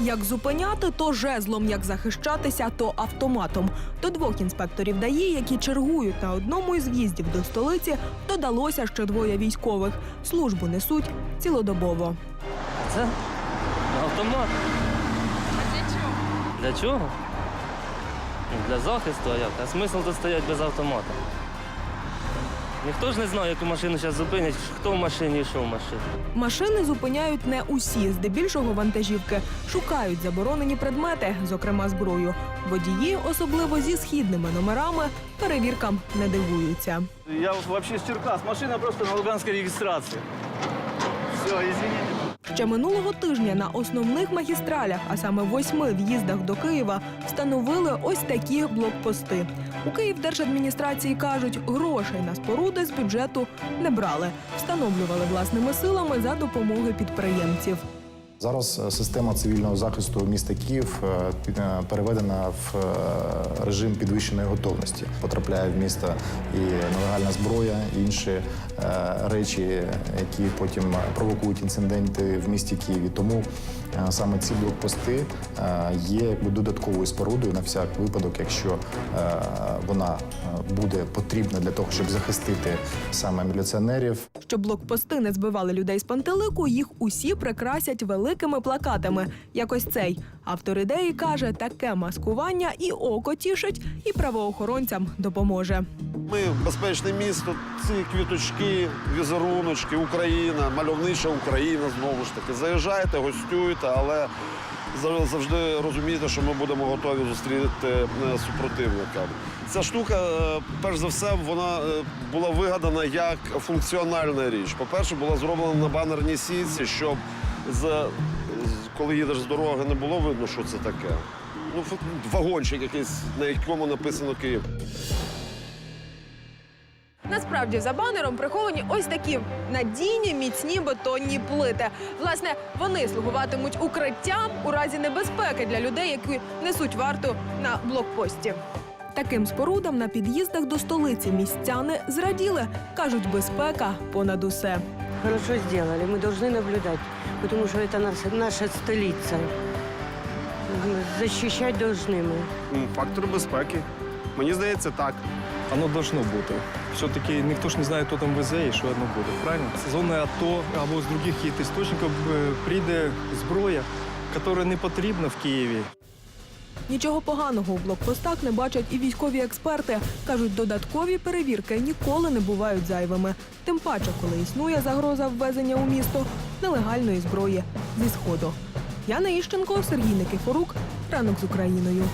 Як зупиняти, то жезлом, як захищатися, то автоматом. До двох інспекторів ДАІ, які чергують на одному із в'їздів до столиці, додалося ще двоє військових. Службу несуть цілодобово. Це автомат. для чого? Для чого? Для захисту, а як? А смисл тут стоять без автомата? Ніхто ж не знає, яку машину зараз зупинять, хто в машині і що в машині. Машини зупиняють не усі, здебільшого вантажівки. Шукають заборонені предмети, зокрема зброю. Водії, особливо зі східними номерами, перевіркам не дивуються. Я взагалі з Черкас. Машина просто на Луганській реєстрації. Все, извините. Ще минулого тижня на основних магістралях, а саме восьми в'їздах до Києва, встановили ось такі блокпости. У Київдержадміністрації кажуть, грошей на споруди з бюджету не брали, встановлювали власними силами за допомоги підприємців. Зараз е, система цивільного захисту міста Київ е, е, переведена в режим підвищеної готовності. Потрапляє в місто і нелегальна зброя, і інші речі, які потім провокують інциденти в місті Києві. Тому саме ці блокпости є якби додатковою спорудою на всяк випадок, якщо вона буде потрібна для того, щоб захистити саме міліціонерів, Щоб блокпости не збивали людей з пантелику, їх усі прикрасять великими плакатами. Якось цей автор ідеї каже, таке маскування і око тішить, і правоохоронцям допоможе. Ми безпечне місто, ці квіточки, візеруночки, Україна, мальовнича Україна знову ж таки. Заїжджайте, гостюйте, але завжди розумійте, що ми будемо готові зустріти е, супротивника. Ця штука, е, перш за все, вона е, була вигадана як функціональна річ. По-перше, була зроблена на банерній сітці, щоб з, коли їдеш з дороги, не було видно, що це таке. Ну, вагончик якийсь, на якому написано Київ. Насправді за банером приховані ось такі надійні міцні бетонні плити. Власне, вони слугуватимуть укриттям у разі небезпеки для людей, які несуть варту на блокпості. Таким спорудам на під'їздах до столиці містяни зраділи. кажуть, безпека понад усе. Хорошо сделали. Мы должны наблюдать, потому что это наша, наша столица. Защищать должны мы. М, Фактор безпеки. Мені здається, так. Оно должно бути. Все-таки ніхто ж не знає, хто там везе і що воно буде. Правильно? З зони АТО або з других якихось істочників е, прийде зброя, яка не потрібна в Києві. Нічого поганого у блокпостах не бачать і військові експерти. кажуть, додаткові перевірки ніколи не бувають зайвими. Тим паче, коли існує загроза ввезення у місто нелегальної зброї зі сходу. Яна Іщенко, Сергій Никифорук. Ранок з Україною.